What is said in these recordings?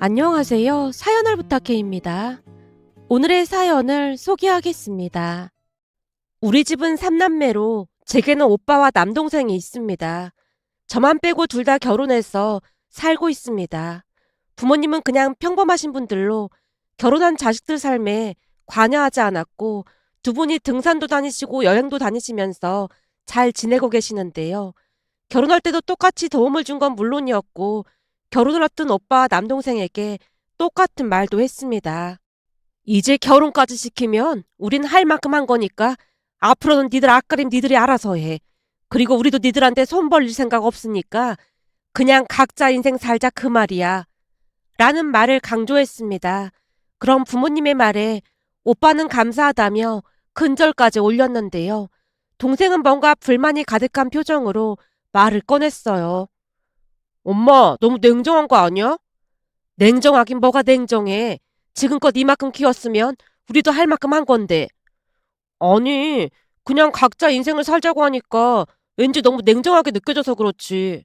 안녕하세요. 사연을 부탁해입니다. 오늘의 사연을 소개하겠습니다. 우리 집은 삼남매로 제게는 오빠와 남동생이 있습니다. 저만 빼고 둘 다 결혼해서 살고 있습니다. 부모님은 그냥 평범하신 분들로 결혼한 자식들 삶에 관여하지 않았고 두 분이 등산도 다니시고 여행도 다니시면서 잘 지내고 계시는데요. 결혼할 때도 똑같이 도움을 준 건 물론이었고 결혼을 앞둔 오빠와 남동생에게 똑같은 말도 했습니다. 이제 결혼까지 시키면 우린 할 만큼 한 거니까 앞으로는 니들 앞가림 니들이 알아서 해. 그리고 우리도 니들한테 손 벌릴 생각 없으니까 그냥 각자 인생 살자 그 말이야. 라는 말을 강조했습니다. 그럼 부모님의 말에 오빠는 감사하다며 큰절까지 올렸는데요. 동생은 뭔가 불만이 가득한 표정으로 말을 꺼냈어요. 엄마, 너무 냉정한 거 아니야? 냉정하긴 뭐가 냉정해. 지금껏 이만큼 키웠으면 우리도 할 만큼 한 건데. 아니, 그냥 각자 인생을 살자고 하니까 왠지 너무 냉정하게 느껴져서 그렇지.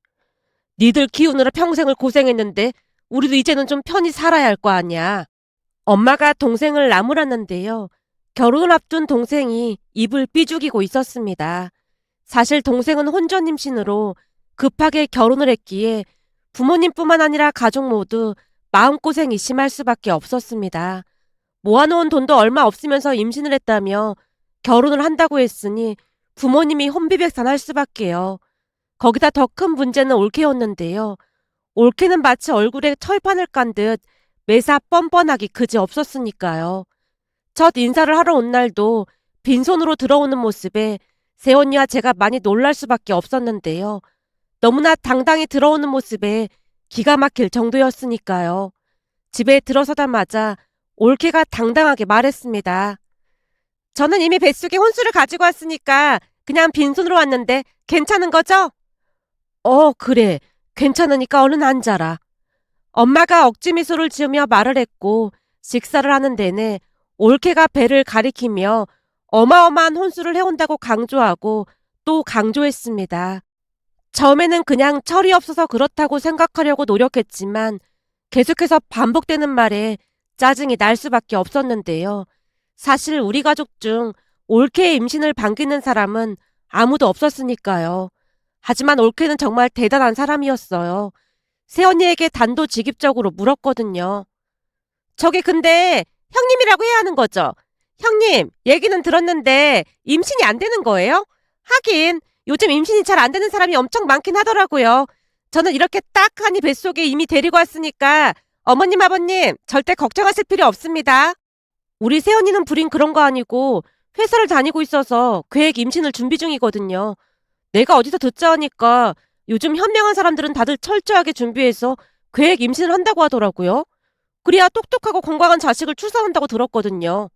니들 키우느라 평생을 고생했는데 우리도 이제는 좀 편히 살아야 할 거 아니야. 엄마가 동생을 나무랐는데요. 결혼을 앞둔 동생이 입을 삐죽이고 있었습니다. 사실 동생은 혼전 임신으로 급하게 결혼을 했기에 부모님뿐만 아니라 가족 모두 마음고생이 심할 수밖에 없었습니다. 모아놓은 돈도 얼마 없으면서 임신을 했다며 결혼을 한다고 했으니 부모님이 혼비백산할 수밖에요. 거기다 더 큰 문제는 올케였는데요. 올케는 마치 얼굴에 철판을 깐 듯 매사 뻔뻔하기 그지 없었으니까요. 첫 인사를 하러 온 날도 빈손으로 들어오는 모습에 세언니와 제가 많이 놀랄 수밖에 없었는데요. 너무나 당당히 들어오는 모습에 기가 막힐 정도였으니까요. 집에 들어서자마자 올케가 당당하게 말했습니다. 저는 이미 뱃속에 혼수를 가지고 왔으니까 그냥 빈손으로 왔는데 괜찮은 거죠? 어, 그래. 괜찮으니까 얼른 앉아라. 엄마가 억지 미소를 지으며 말을 했고 식사를 하는 내내 올케가 배를 가리키며 어마어마한 혼수를 해온다고 강조하고 또 강조했습니다. 처음에는 그냥 철이 없어서 그렇다고 생각하려고 노력했지만 계속해서 반복되는 말에 짜증이 날 수밖에 없었는데요. 사실 우리 가족 중 올케의 임신을 반기는 사람은 아무도 없었으니까요. 하지만 올케는 정말 대단한 사람이었어요. 새언니에게 단도직입적으로 물었거든요. 저게 근데 형님이라고 해야 하는 거죠? 형님, 얘기는 들었는데 임신이 안 되는 거예요? 하긴 요즘 임신이 잘 안 되는 사람이 엄청 많긴 하더라고요. 저는 이렇게 딱하니 뱃속에 이미 데리고 왔으니까 어머님, 아버님 절대 걱정하실 필요 없습니다. 우리 새언니는 불인 그런 거 아니고 회사를 다니고 있어서 계획 임신을 준비 중이거든요. 내가 어디서 듣자 하니까 요즘 현명한 사람들은 다들 철저하게 준비해서 계획 임신을 한다고 하더라고요. 그래야 똑똑하고 건강한 자식을 출산한다고 들었거든요.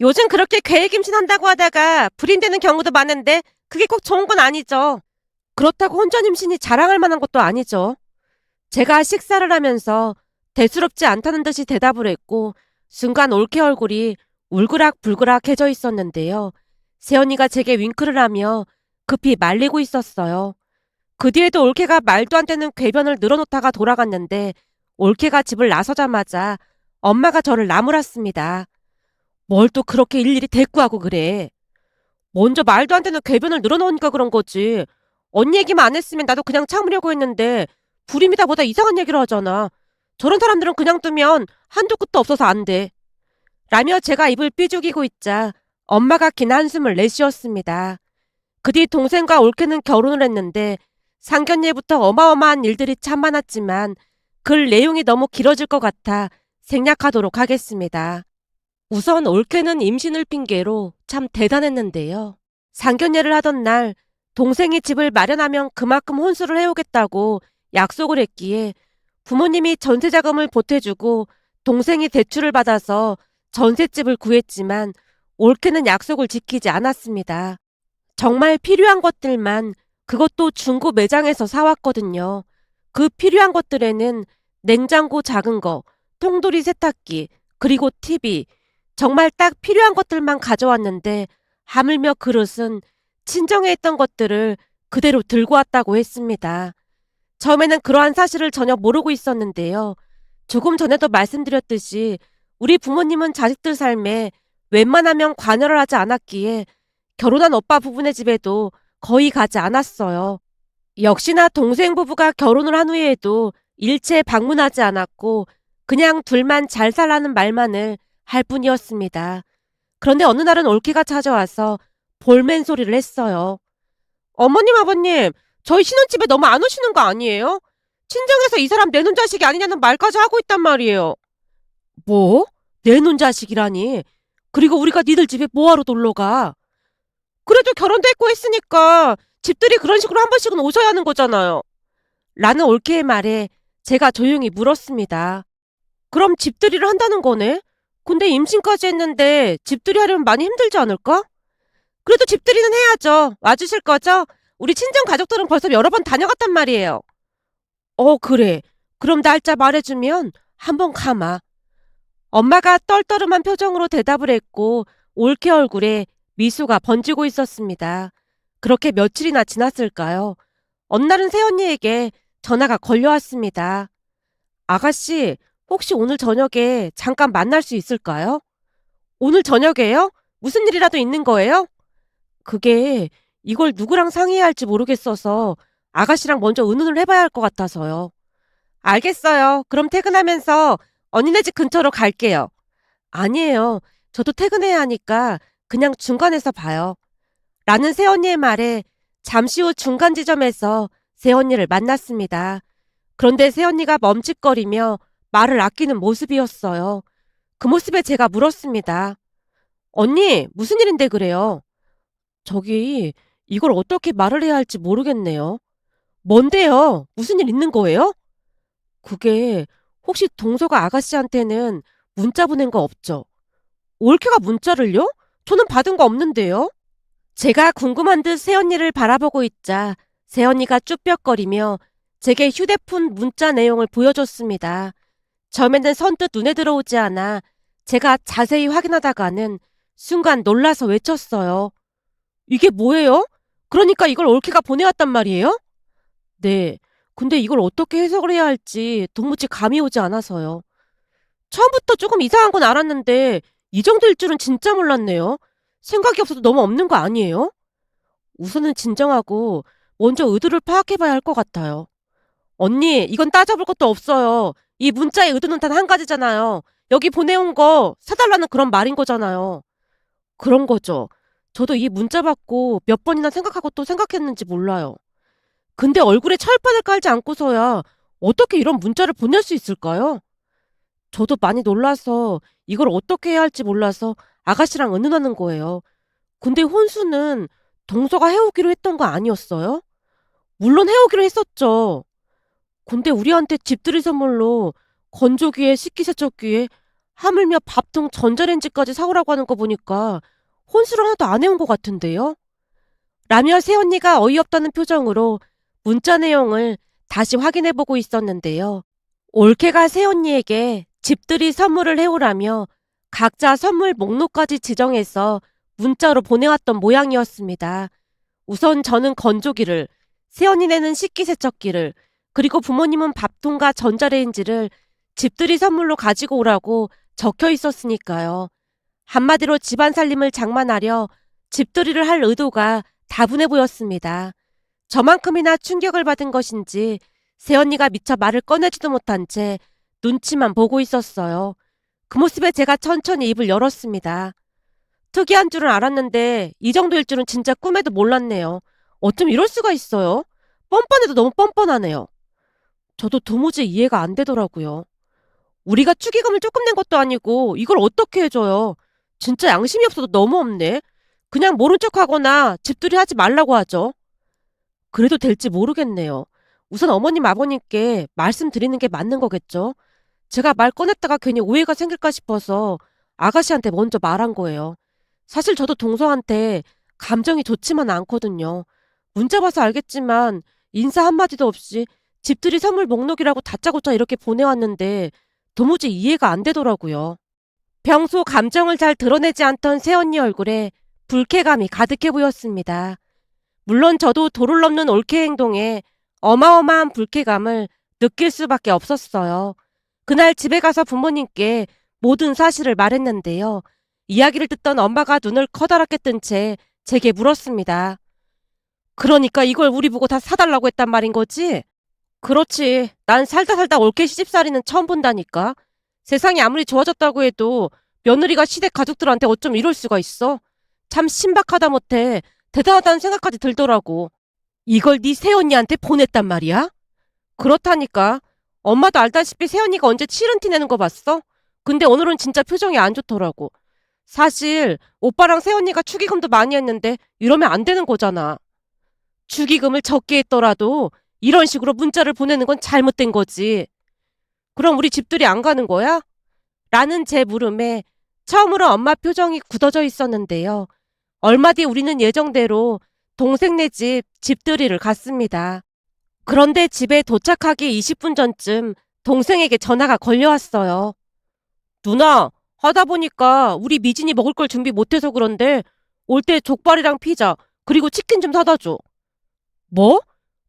요즘 그렇게 계획 임신한다고 하다가 불임되는 경우도 많은데 그게 꼭 좋은 건 아니죠. 그렇다고 혼전 임신이 자랑할 만한 것도 아니죠. 제가 식사를 하면서 대수롭지 않다는 듯이 대답을 했고 순간 올케 얼굴이 울그락불그락해져 있었는데요. 세연이가 제게 윙크를 하며 급히 말리고 있었어요. 그 뒤에도 올케가 말도 안 되는 궤변을 늘어놓다가 돌아갔는데 올케가 집을 나서자마자 엄마가 저를 나무랐습니다. 뭘 또 그렇게 일일이 대꾸하고 그래. 먼저 말도 안 되는 궤변을 늘어놓으니까 그런 거지. 언니 얘기만 안 했으면 나도 그냥 참으려고 했는데 불임이다 보다 이상한 얘기를 하잖아. 저런 사람들은 그냥 두면 한두 끝도 없어서 안 돼. 라며 제가 입을 삐죽이고 있자 엄마가 긴 한숨을 내쉬었습니다. 그 뒤 동생과 올케는 결혼을 했는데 상견례부터 어마어마한 일들이 참 많았지만 글 내용이 너무 길어질 것 같아 생략하도록 하겠습니다. 우선 올케는 임신을 핑계로 참 대단했는데요. 상견례를 하던 날 동생이 집을 마련하면 그만큼 혼수를 해오겠다고 약속을 했기에 부모님이 전세 자금을 보태주고 동생이 대출을 받아서 전셋집을 구했지만 올케는 약속을 지키지 않았습니다. 정말 필요한 것들만 그것도 중고 매장에서 사왔거든요. 그 필요한 것들에는 냉장고 작은 거, 통돌이 세탁기, 그리고 TV, 정말 딱 필요한 것들만 가져왔는데 하물며 그릇은 친정에 있던 것들을 그대로 들고 왔다고 했습니다. 처음에는 그러한 사실을 전혀 모르고 있었는데요. 조금 전에도 말씀드렸듯이 우리 부모님은 자식들 삶에 웬만하면 관여를 하지 않았기에 결혼한 오빠 부부네 집에도 거의 가지 않았어요. 역시나 동생 부부가 결혼을 한 후에도 일체 방문하지 않았고 그냥 둘만 잘 살라는 말만을 할 뿐이었습니다. 그런데 어느 날은 올케가 찾아와서 볼멘 소리를 했어요. 어머님, 아버님, 저희 신혼집에 너무 안 오시는 거 아니에요? 친정에서 이 사람 내놓은 자식이 아니냐는 말까지 하고 있단 말이에요. 뭐? 내놓은 자식이라니? 그리고 우리가 니들 집에 뭐하러 놀러 가? 그래도 결혼도 했고 했으니까 집들이 그런 식으로 한 번씩은 오셔야 하는 거잖아요. 라는 올케의 말에 제가 조용히 물었습니다. 그럼 집들이를 한다는 거네? 근데 임신까지 했는데 집들이 하려면 많이 힘들지 않을까? 그래도 집들이는 해야죠. 와주실 거죠? 우리 친정 가족들은 벌써 여러 번 다녀갔단 말이에요. 어, 그래. 그럼 날짜 말해주면 한번 가마. 엄마가 떨떠름한 표정으로 대답을 했고 올케 얼굴에 미소가 번지고 있었습니다. 그렇게 며칠이나 지났을까요? 어느 날은 새언니에게 전화가 걸려왔습니다. 아가씨, 혹시 오늘 저녁에 잠깐 만날 수 있을까요? 오늘 저녁에요? 무슨 일이라도 있는 거예요? 그게 이걸 누구랑 상의해야 할지 모르겠어서 아가씨랑 먼저 의논을 해봐야 할 것 같아서요. 알겠어요. 그럼 퇴근하면서 언니네 집 근처로 갈게요. 아니에요. 저도 퇴근해야 하니까 그냥 중간에서 봐요. 라는 새언니의 말에 잠시 후 중간 지점에서 새언니를 만났습니다. 그런데 새언니가 멈칫거리며 말을 아끼는 모습이었어요. 그 모습에 제가 물었습니다. 언니, 무슨 일인데 그래요? 저기, 이걸 어떻게 말을 해야 할지 모르겠네요. 뭔데요? 무슨 일 있는 거예요? 그게 혹시 동서가 아가씨한테는 문자 보낸 거 없죠? 올케가 문자를요? 저는 받은 거 없는데요? 제가 궁금한 듯 새언니를 바라보고 있자 새언니가 쭈뼛거리며 제게 휴대폰 문자 내용을 보여줬습니다. 처음에는 선뜻 눈에 들어오지 않아 제가 자세히 확인하다가는 순간 놀라서 외쳤어요. 이게 뭐예요? 그러니까 이걸 올케가 보내왔단 말이에요? 네. 근데 이걸 어떻게 해석을 해야 할지 도무지 감이 오지 않아서요. 처음부터 조금 이상한 건 알았는데 이 정도일 줄은 진짜 몰랐네요. 생각이 없어도 너무 없는 거 아니에요? 우선은 진정하고 먼저 의도를 파악해봐야 할 것 같아요. 언니, 이건 따져볼 것도 없어요. 이 문자의 의도는 단 한 가지잖아요. 여기 보내온 거 사달라는 그런 말인 거잖아요. 그런 거죠. 저도 이 문자 받고 몇 번이나 생각하고 또 생각했는지 몰라요. 근데 얼굴에 철판을 깔지 않고서야 어떻게 이런 문자를 보낼 수 있을까요? 저도 많이 놀라서 이걸 어떻게 해야 할지 몰라서 아가씨랑 의논하는 거예요. 근데 혼수는 동서가 해오기로 했던 거 아니었어요? 물론 해오기로 했었죠. 근데 우리한테 집들이 선물로 건조기에 식기세척기에 하물며 밥통 전자레인지까지 사오라고 하는 거 보니까 혼수를 하나도 안 해온 것 같은데요? 라며 새언니가 어이없다는 표정으로 문자 내용을 다시 확인해보고 있었는데요. 올케가 새언니에게 집들이 선물을 해오라며 각자 선물 목록까지 지정해서 문자로 보내왔던 모양이었습니다. 우선 저는 건조기를, 새언니네는 식기세척기를, 그리고 부모님은 밥통과 전자레인지를 집들이 선물로 가지고 오라고 적혀 있었으니까요. 한마디로 집안 살림을 장만하려 집들이를 할 의도가 다분해 보였습니다. 저만큼이나 충격을 받은 것인지 새언니가 미처 말을 꺼내지도 못한 채 눈치만 보고 있었어요. 그 모습에 제가 천천히 입을 열었습니다. 특이한 줄은 알았는데 이 정도일 줄은 진짜 꿈에도 몰랐네요. 어쩜 이럴 수가 있어요? 뻔뻔해도 너무 뻔뻔하네요. 저도 도무지 이해가 안 되더라고요. 우리가 축의금을 조금 낸 것도 아니고 이걸 어떻게 해줘요? 진짜 양심이 없어도 너무 없네. 그냥 모른 척하거나 집들이 하지 말라고 하죠. 그래도 될지 모르겠네요. 우선 어머님 아버님께 말씀드리는 게 맞는 거겠죠? 제가 말 꺼냈다가 괜히 오해가 생길까 싶어서 아가씨한테 먼저 말한 거예요. 사실 저도 동서한테 감정이 좋지만 않거든요. 문자 봐서 알겠지만 인사 한마디도 없이 집들이 선물 목록이라고 다짜고짜 이렇게 보내왔는데 도무지 이해가 안 되더라고요. 평소 감정을 잘 드러내지 않던 새언니 얼굴에 불쾌감이 가득해 보였습니다. 물론 저도 도를 넘는 올케 행동에 어마어마한 불쾌감을 느낄 수밖에 없었어요. 그날 집에 가서 부모님께 모든 사실을 말했는데요. 이야기를 듣던 엄마가 눈을 커다랗게 뜬 채 제게 물었습니다. 그러니까 이걸 우리 보고 다 사달라고 했단 말인 거지? 그렇지. 난 살다 살다 올케 시집살이는 처음 본다니까. 세상이 아무리 좋아졌다고 해도 며느리가 시댁 가족들한테 어쩜 이럴 수가 있어. 참 신박하다 못해 대단하다는 생각까지 들더라고. 이걸 네 새언니한테 보냈단 말이야? 그렇다니까. 엄마도 알다시피 새언니가 언제 치른 티 내는 거 봤어? 근데 오늘은 진짜 표정이 안 좋더라고. 사실 오빠랑 새언니가 축의금도 많이 했는데 이러면 안 되는 거잖아. 축의금을 적게 했더라도 이런 식으로 문자를 보내는 건 잘못된 거지. 그럼 우리 집들이 안 가는 거야? 라는 제 물음에 처음으로 엄마 표정이 굳어져 있었는데요. 얼마 뒤 우리는 예정대로 동생네 집 집들이를 갔습니다. 그런데 집에 도착하기 20분 전쯤 동생에게 전화가 걸려왔어요. 누나, 하다 보니까 우리 미진이 먹을 걸 준비 못해서 그런데 올 때 족발이랑 피자 그리고 치킨 좀 사다 줘. 뭐?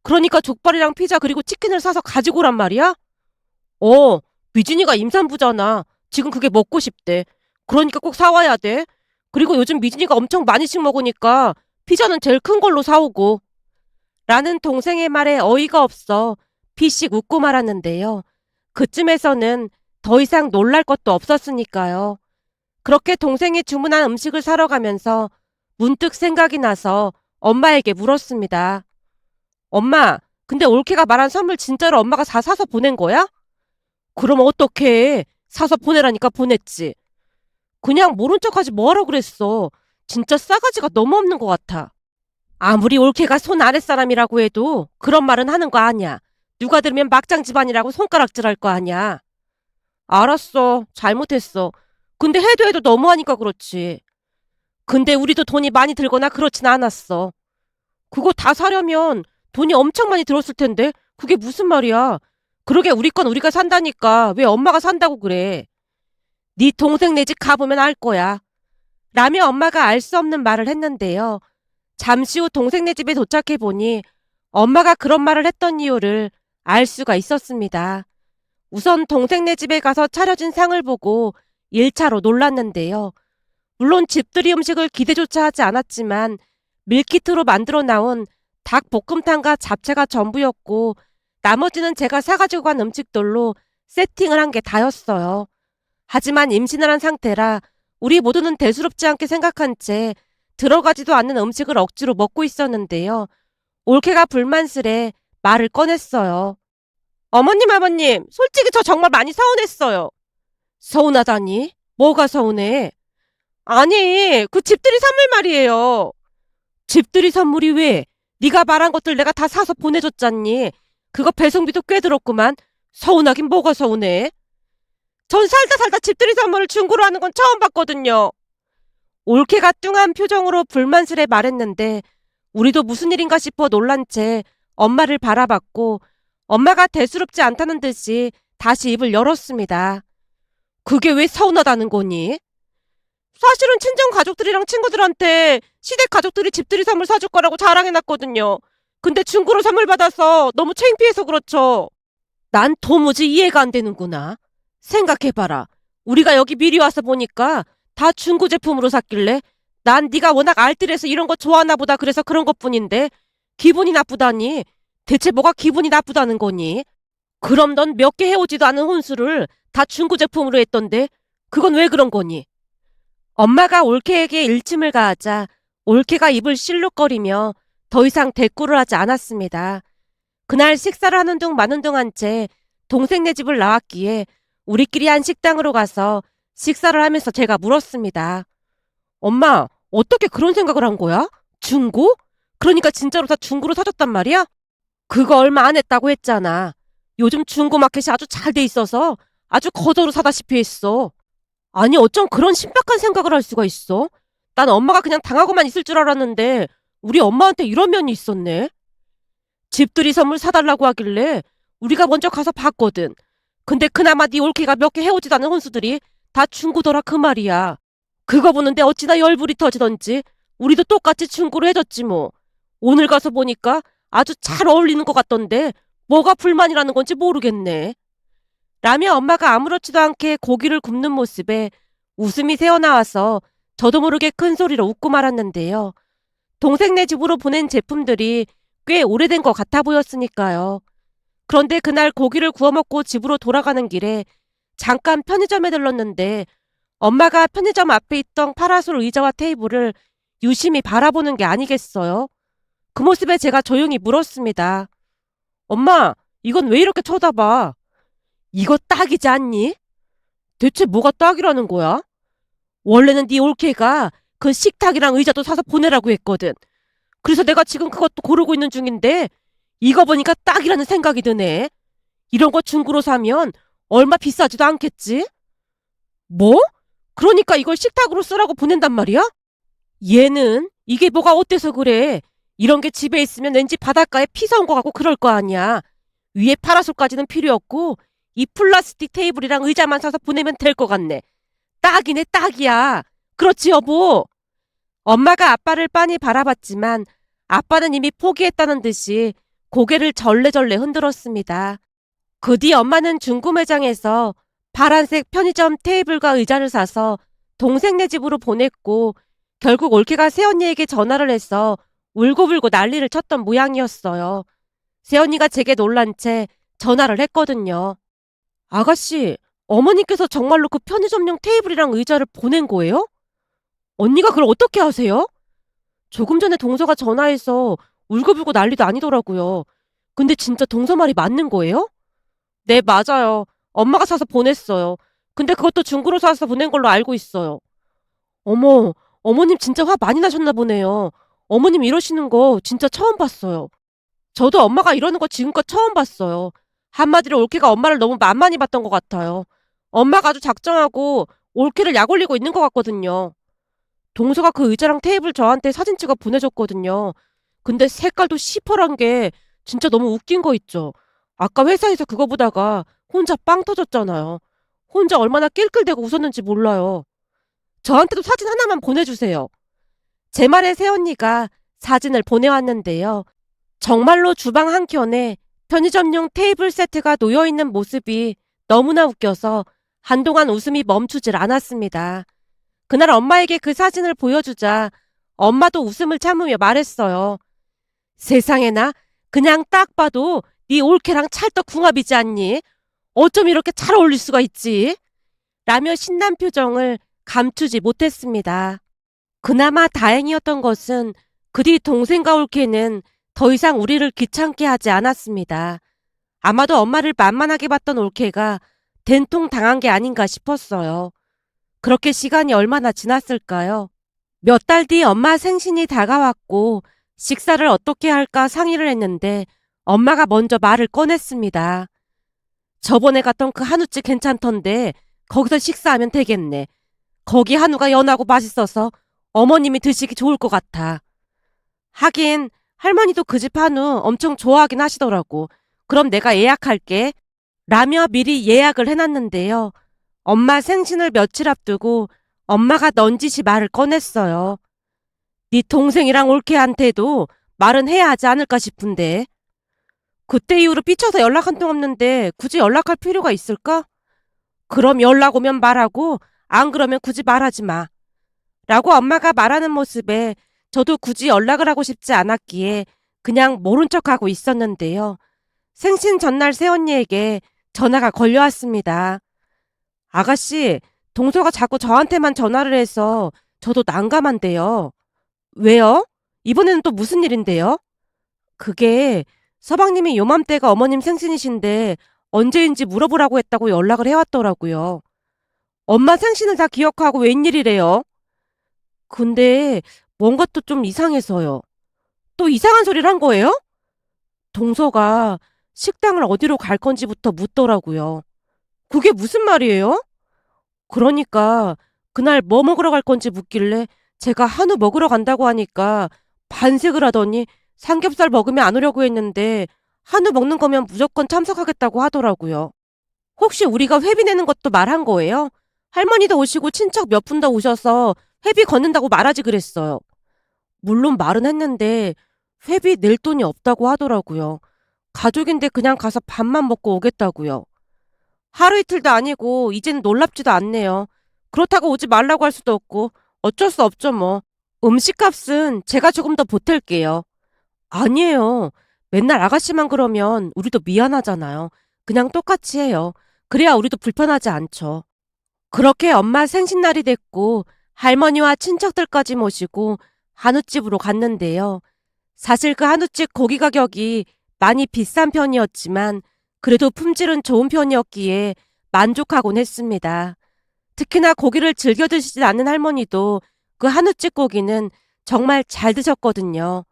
그러니까 족발이랑 피자 그리고 치킨을 사서 가지고 오란 말이야? 어, 미진이가 임산부잖아. 지금 그게 먹고 싶대. 그러니까 꼭 사와야 돼. 그리고 요즘 미진이가 엄청 많이씩 먹으니까 피자는 제일 큰 걸로 사오고. 라는 동생의 말에 어이가 없어 피식 웃고 말았는데요. 그쯤에서는 더 이상 놀랄 것도 없었으니까요. 그렇게 동생이 주문한 음식을 사러 가면서 문득 생각이 나서 엄마에게 물었습니다. 엄마, 근데 올케가 말한 선물 진짜로 엄마가 다 사서 보낸 거야? 그럼 어떡해. 사서 보내라니까 보냈지. 그냥 모른 척하지 뭐하러 그랬어. 진짜 싸가지가 너무 없는 것 같아. 아무리 올케가 손 아랫사람이라고 해도 그런 말은 하는 거 아니야. 누가 들으면 막장 집안이라고 손가락질 할 거 아니야. 알았어. 잘못했어. 근데 해도 해도 너무하니까 그렇지. 근데 우리도 돈이 많이 들거나 그렇진 않았어. 그거 다 사려면 돈이 엄청 많이 들었을 텐데 그게 무슨 말이야. 그러게 우리 건 우리가 산다니까 왜 엄마가 산다고 그래. 네 동생 네집 가보면 알 거야. 라며 엄마가 알 수 없는 말을 했는데요. 잠시 후 동생네 집에 도착해 보니 엄마가 그런 말을 했던 이유를 알 수가 있었습니다. 우선 동생네 집에 가서 차려진 상을 보고 1차로 놀랐는데요. 물론 집들이 음식을 기대조차 하지 않았지만 밀키트로 만들어 나온 닭 볶음탕과 잡채가 전부였고 나머지는 제가 사가지고 간 음식들로 세팅을 한 게 다였어요. 하지만 임신을 한 상태라 우리 모두는 대수롭지 않게 생각한 채 들어가지도 않는 음식을 억지로 먹고 있었는데요. 올케가 불만스레 말을 꺼냈어요. 어머님, 아버님, 솔직히 저 정말 많이 서운했어요. 서운하다니? 뭐가 서운해? 아니, 그 집들이 선물 말이에요. 집들이 선물이 왜? 네가 말한 것들 내가 다 사서 보내줬잖니. 그거 배송비도 꽤 들었구만. 서운하긴 뭐가 서운해? 전 살다 살다 집들이 선물을 중고로 하는 건 처음 봤거든요. 올케가 뚱한 표정으로 불만스레 말했는데 우리도 무슨 일인가 싶어 놀란 채 엄마를 바라봤고 엄마가 대수롭지 않다는 듯이 다시 입을 열었습니다. 그게 왜 서운하다는 거니? 사실은 친정 가족들이랑 친구들한테 시댁 가족들이 집들이 선물 사줄 거라고 자랑해놨거든요. 근데 중고로 선물 받아서 너무 창피해서 그렇죠. 난 도무지 이해가 안 되는구나. 생각해봐라. 우리가 여기 미리 와서 보니까 다 중고 제품으로 샀길래 난 네가 워낙 알뜰해서 이런 거 좋아하나 보다 그래서 그런 것뿐인데 기분이 나쁘다니. 대체 뭐가 기분이 나쁘다는 거니? 그럼 넌 몇 개 해오지도 않은 혼수를 다 중고 제품으로 했던데 그건 왜 그런 거니? 엄마가 올케에게 일침을 가하자 올케가 입을 실룩거리며 더 이상 대꾸를 하지 않았습니다. 그날 식사를 하는 둥 마는 둥 한 채 동생네 집을 나왔기에 우리끼리 한 식당으로 가서 식사를 하면서 제가 물었습니다. 엄마, 어떻게 그런 생각을 한 거야? 중고? 그러니까 진짜로 다 중고로 사줬단 말이야? 그거 얼마 안 했다고 했잖아. 요즘 중고 마켓이 아주 잘 돼 있어서 아주 거저로 사다시피 했어. 아니 어쩜 그런 신박한 생각을 할 수가 있어? 난 엄마가 그냥 당하고만 있을 줄 알았는데 우리 엄마한테 이런 면이 있었네. 집들이 선물 사달라고 하길래 우리가 먼저 가서 봤거든. 근데 그나마 네 올케가 몇 개 해오지도 않은 혼수들이 다 중고더라 그 말이야. 그거 보는데 어찌나 열불이 터지던지 우리도 똑같이 중고로 해줬지 뭐. 오늘 가서 보니까 아주 잘 어울리는 것 같던데 뭐가 불만이라는 건지 모르겠네. 라며 엄마가 아무렇지도 않게 고기를 굽는 모습에 웃음이 새어나와서 저도 모르게 큰 소리로 웃고 말았는데요. 동생네 집으로 보낸 제품들이 꽤 오래된 것 같아 보였으니까요. 그런데 그날 고기를 구워 먹고 집으로 돌아가는 길에 잠깐 편의점에 들렀는데 엄마가 편의점 앞에 있던 파라솔 의자와 테이블을 유심히 바라보는 게 아니겠어요? 그 모습에 제가 조용히 물었습니다. 엄마, 이건 왜 이렇게 쳐다봐? 이거 딱이지 않니? 대체 뭐가 딱이라는 거야? 원래는 네 올케가 그 식탁이랑 의자도 사서 보내라고 했거든. 그래서 내가 지금 그것도 고르고 있는 중인데 이거 보니까 딱이라는 생각이 드네. 이런 거 중고로 사면 얼마 비싸지도 않겠지? 뭐? 그러니까 이걸 식탁으로 쓰라고 보낸단 말이야? 얘는 이게 뭐가 어때서 그래? 이런 게 집에 있으면 왠지 바닷가에 피서 온 거 같고 그럴 거 아니야. 위에 파라솔까지는 필요 없고 이 플라스틱 테이블이랑 의자만 사서 보내면 될 것 같네. 딱이네 딱이야. 그렇지 여보. 엄마가 아빠를 빤히 바라봤지만 아빠는 이미 포기했다는 듯이 고개를 절레절레 흔들었습니다. 그 뒤 엄마는 중고 매장에서 파란색 편의점 테이블과 의자를 사서 동생네 집으로 보냈고 결국 올케가 새언니에게 전화를 해서 울고불고 난리를 쳤던 모양이었어요. 새언니가 제게 놀란 채 전화를 했거든요. 아가씨, 어머님께서 정말로 그 편의점용 테이블이랑 의자를 보낸 거예요? 언니가 그걸 어떻게 아세요? 조금 전에 동서가 전화해서 울고불고 난리도 아니더라고요. 근데 진짜 동서 말이 맞는 거예요? 네, 맞아요. 엄마가 사서 보냈어요. 근데 그것도 중고로 사서 보낸 걸로 알고 있어요. 어머, 어머님 진짜 화 많이 나셨나 보네요. 어머님 이러시는 거 진짜 처음 봤어요. 저도 엄마가 이러는 거 지금껏 처음 봤어요. 한마디로 올케가 엄마를 너무 만만히 봤던 것 같아요. 엄마가 아주 작정하고 올케를 약 올리고 있는 것 같거든요. 동서가 그 의자랑 테이블 저한테 사진 찍어 보내줬거든요. 근데 색깔도 시퍼란 게 진짜 너무 웃긴 거 있죠. 아까 회사에서 그거 보다가 혼자 빵 터졌잖아요. 혼자 얼마나 낄낄대고 웃었는지 몰라요. 저한테도 사진 하나만 보내주세요. 제 말에 새언니가 사진을 보내왔는데요. 정말로 주방 한켠에 편의점용 테이블 세트가 놓여 있는 모습이 너무나 웃겨서 한동안 웃음이 멈추질 않았습니다. 그날 엄마에게 그 사진을 보여주자 엄마도 웃음을 참으며 말했어요. 세상에나 그냥 딱 봐도 네 올케랑 찰떡 궁합이지 않니? 어쩜 이렇게 잘 어울릴 수가 있지? 라며 신난 표정을 감추지 못했습니다. 그나마 다행이었던 것은 그뒤 동생과 올케는 더 이상 우리를 귀찮게 하지 않았습니다. 아마도 엄마를 만만하게 봤던 올케가 된통 당한 게 아닌가 싶었어요. 그렇게 시간이 얼마나 지났을까요? 몇 달 뒤 엄마 생신이 다가왔고 식사를 어떻게 할까 상의를 했는데 엄마가 먼저 말을 꺼냈습니다. 저번에 갔던 그 한우집 괜찮던데 거기서 식사하면 되겠네. 거기 한우가 연하고 맛있어서 어머님이 드시기 좋을 것 같아. 하긴 할머니도 그 집 한우 엄청 좋아하긴 하시더라고. 그럼 내가 예약할게. 라며 미리 예약을 해놨는데요. 엄마 생신을 며칠 앞두고 엄마가 넌지시 말을 꺼냈어요. 네 동생이랑 올케한테도 말은 해야 하지 않을까 싶은데. 그때 이후로 삐쳐서 연락 한 통 없는데 굳이 연락할 필요가 있을까? 그럼 연락 오면 말하고 안 그러면 굳이 말하지 마. 라고 엄마가 말하는 모습에 저도 굳이 연락을 하고 싶지 않았기에 그냥 모른 척하고 있었는데요. 생신 전날 새언니에게 전화가 걸려왔습니다. 아가씨, 동서가 자꾸 저한테만 전화를 해서 저도 난감한데요. 왜요? 이번에는 또 무슨 일인데요? 그게 서방님이 요맘때가 어머님 생신이신데 언제인지 물어보라고 했다고 연락을 해왔더라고요. 엄마 생신을 다 기억하고 웬일이래요? 근데 뭔가 또 좀 이상해서요. 또 이상한 소리를 한 거예요? 동서가 식당을 어디로 갈 건지부터 묻더라고요. 그게 무슨 말이에요? 그러니까 그날 뭐 먹으러 갈 건지 묻길래 제가 한우 먹으러 간다고 하니까 반색을 하더니 삼겹살 먹으면 안 오려고 했는데 한우 먹는 거면 무조건 참석하겠다고 하더라고요. 혹시 우리가 회비 내는 것도 말한 거예요? 할머니도 오시고 친척 몇 분 더 오셔서 회비 걷는다고 말하지 그랬어요. 물론 말은 했는데 회비 낼 돈이 없다고 하더라고요. 가족인데 그냥 가서 밥만 먹고 오겠다고요. 하루 이틀도 아니고 이제는 놀랍지도 않네요. 그렇다고 오지 말라고 할 수도 없고 어쩔 수 없죠 뭐. 음식값은 제가 조금 더 보탤게요. 아니에요. 맨날 아가씨만 그러면 우리도 미안하잖아요. 그냥 똑같이 해요. 그래야 우리도 불편하지 않죠. 그렇게 엄마 생신날이 됐고 할머니와 친척들까지 모시고 한우집으로 갔는데요. 사실 그 한우집 고기 가격이 많이 비싼 편이었지만 그래도 품질은 좋은 편이었기에 만족하곤 했습니다. 특히나 고기를 즐겨 드시지 않는 할머니도 그 한우집 고기는 정말 잘 드셨거든요.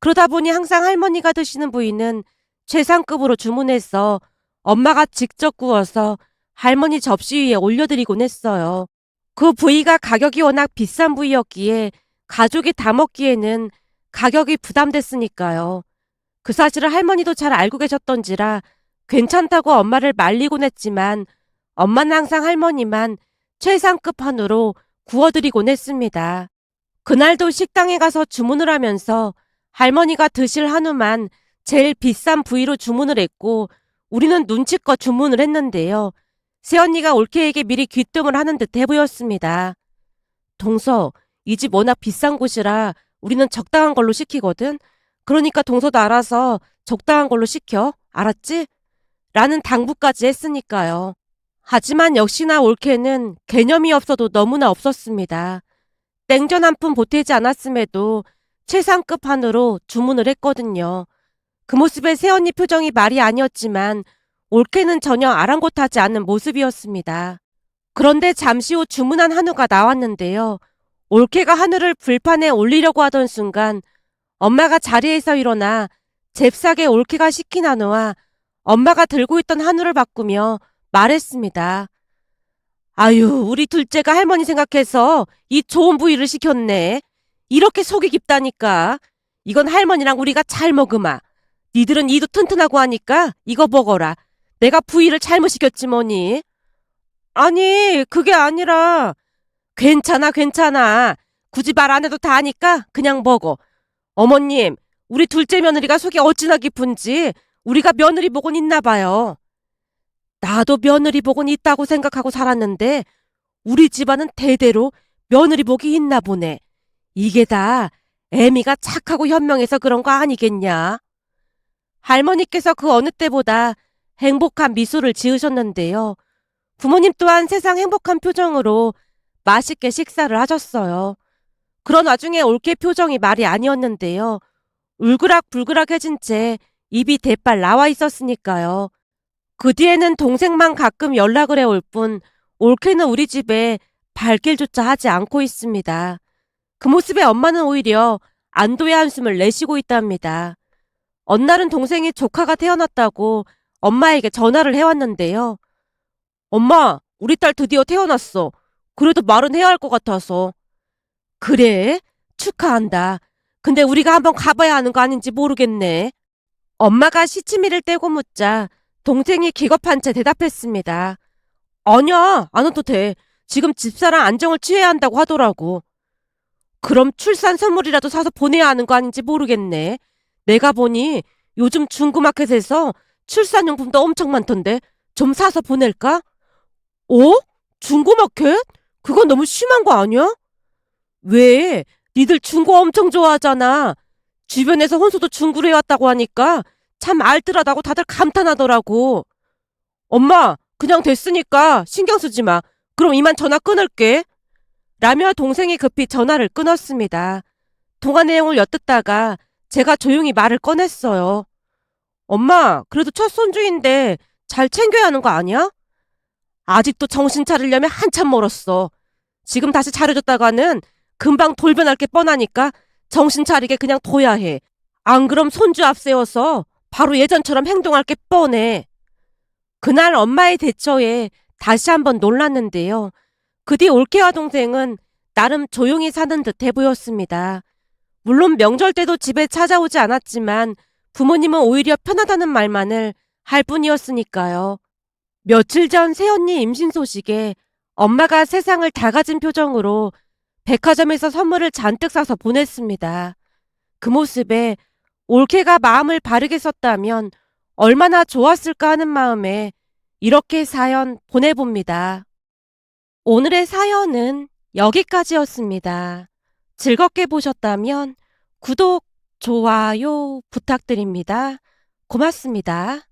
그러다 보니 항상 할머니가 드시는 부위는 최상급으로 주문해서 엄마가 직접 구워서 할머니 접시 위에 올려드리곤 했어요. 그 부위가 가격이 워낙 비싼 부위였기에 가족이 다 먹기에는 가격이 부담됐으니까요. 그 사실을 할머니도 잘 알고 계셨던지라 괜찮다고 엄마를 말리곤 했지만 엄마는 항상 할머니만 최상급 한우로 구워드리곤 했습니다. 그날도 식당에 가서 주문을 하면서 할머니가 드실 한우만 제일 비싼 부위로 주문을 했고 우리는 눈치껏 주문을 했는데요. 새언니가 올케에게 미리 귀뜸을 하는 듯 해 보였습니다. 동서, 이 집 워낙 비싼 곳이라 우리는 적당한 걸로 시키거든. 그러니까 동서도 알아서 적당한 걸로 시켜. 알았지? 라는 당부까지 했으니까요. 하지만 역시나 올케는 개념이 없어도 너무나 없었습니다. 땡전 한 푼 보태지 않았음에도 최상급 한우로 주문을 했거든요. 그 모습에 새언니 표정이 말이 아니었지만 올케는 전혀 아랑곳하지 않는 모습이었습니다. 그런데 잠시 후 주문한 한우가 나왔는데요. 올케가 한우를 불판에 올리려고 하던 순간 엄마가 자리에서 일어나 잽싸게 올케가 시킨 한우와 엄마가 들고 있던 한우를 바꾸며 말했습니다. 아유, 우리 둘째가 할머니 생각해서 이 좋은 부위를 시켰네. 이렇게 속이 깊다니까. 이건 할머니랑 우리가 잘 먹으마. 니들은 이도 튼튼하고 하니까 이거 먹어라. 내가 부위를 잘못 시켰지 뭐니. 아니, 그게 아니라. 괜찮아, 괜찮아. 굳이 말 안 해도 다 아니까 그냥 먹어. 어머님, 우리 둘째 며느리가 속이 어찌나 깊은지 우리가 며느리 복은 있나 봐요. 나도 며느리 복은 있다고 생각하고 살았는데 우리 집안은 대대로 며느리 복이 있나 보네. 이게 다 애미가 착하고 현명해서 그런 거 아니겠냐? 할머니께서 그 어느 때보다 행복한 미소를 지으셨는데요. 부모님 또한 세상 행복한 표정으로 맛있게 식사를 하셨어요. 그런 와중에 올케 표정이 말이 아니었는데요. 울그락불그락해진 채 입이 대빨 나와 있었으니까요. 그 뒤에는 동생만 가끔 연락을 해올 뿐 올케는 우리 집에 발길조차 하지 않고 있습니다. 그 모습에 엄마는 오히려 안도의 한숨을 내쉬고 있답니다. 어느 날은 동생이 조카가 태어났다고 엄마에게 전화를 해왔는데요. 엄마, 우리 딸 드디어 태어났어. 그래도 말은 해야 할 것 같아서. 그래? 축하한다. 근데 우리가 한번 가봐야 하는 거 아닌지 모르겠네. 엄마가 시치미를 떼고 묻자 동생이 기겁한 채 대답했습니다. 아니야, 안 와도 돼. 지금 집사랑 안정을 취해야 한다고 하더라고. 그럼 출산 선물이라도 사서 보내야 하는 거 아닌지 모르겠네. 내가 보니 요즘 중고마켓에서 출산용품도 엄청 많던데 좀 사서 보낼까? 어? 중고마켓? 그건 너무 심한 거 아니야? 왜? 니들 중고 엄청 좋아하잖아. 주변에서 혼수도 중고로 해왔다고 하니까 참 알뜰하다고 다들 감탄하더라고. 엄마, 그냥 됐으니까 신경 쓰지 마. 그럼 이만 전화 끊을게. 라며 동생이 급히 전화를 끊었습니다. 통화 내용을 엿듣다가 제가 조용히 말을 꺼냈어요. 엄마, 그래도 첫 손주인데 잘 챙겨야 하는 거 아니야? 아직도 정신 차리려면 한참 멀었어. 지금 다시 차려줬다가는 금방 돌변할 게 뻔하니까 정신 차리게 그냥 둬야 해. 안 그럼 손주 앞세워서 바로 예전처럼 행동할 게 뻔해. 그날 엄마의 대처에 다시 한번 놀랐는데요. 그 뒤 올케와 동생은 나름 조용히 사는 듯해 보였습니다. 물론 명절 때도 집에 찾아오지 않았지만 부모님은 오히려 편하다는 말만을 할 뿐이었으니까요. 며칠 전 새언니 임신 소식에 엄마가 세상을 다 가진 표정으로 백화점에서 선물을 잔뜩 사서 보냈습니다. 그 모습에 올케가 마음을 바르게 썼다면 얼마나 좋았을까 하는 마음에 이렇게 사연 보내봅니다. 오늘의 사연은 여기까지였습니다. 즐겁게 보셨다면 구독, 좋아요 부탁드립니다. 고맙습니다.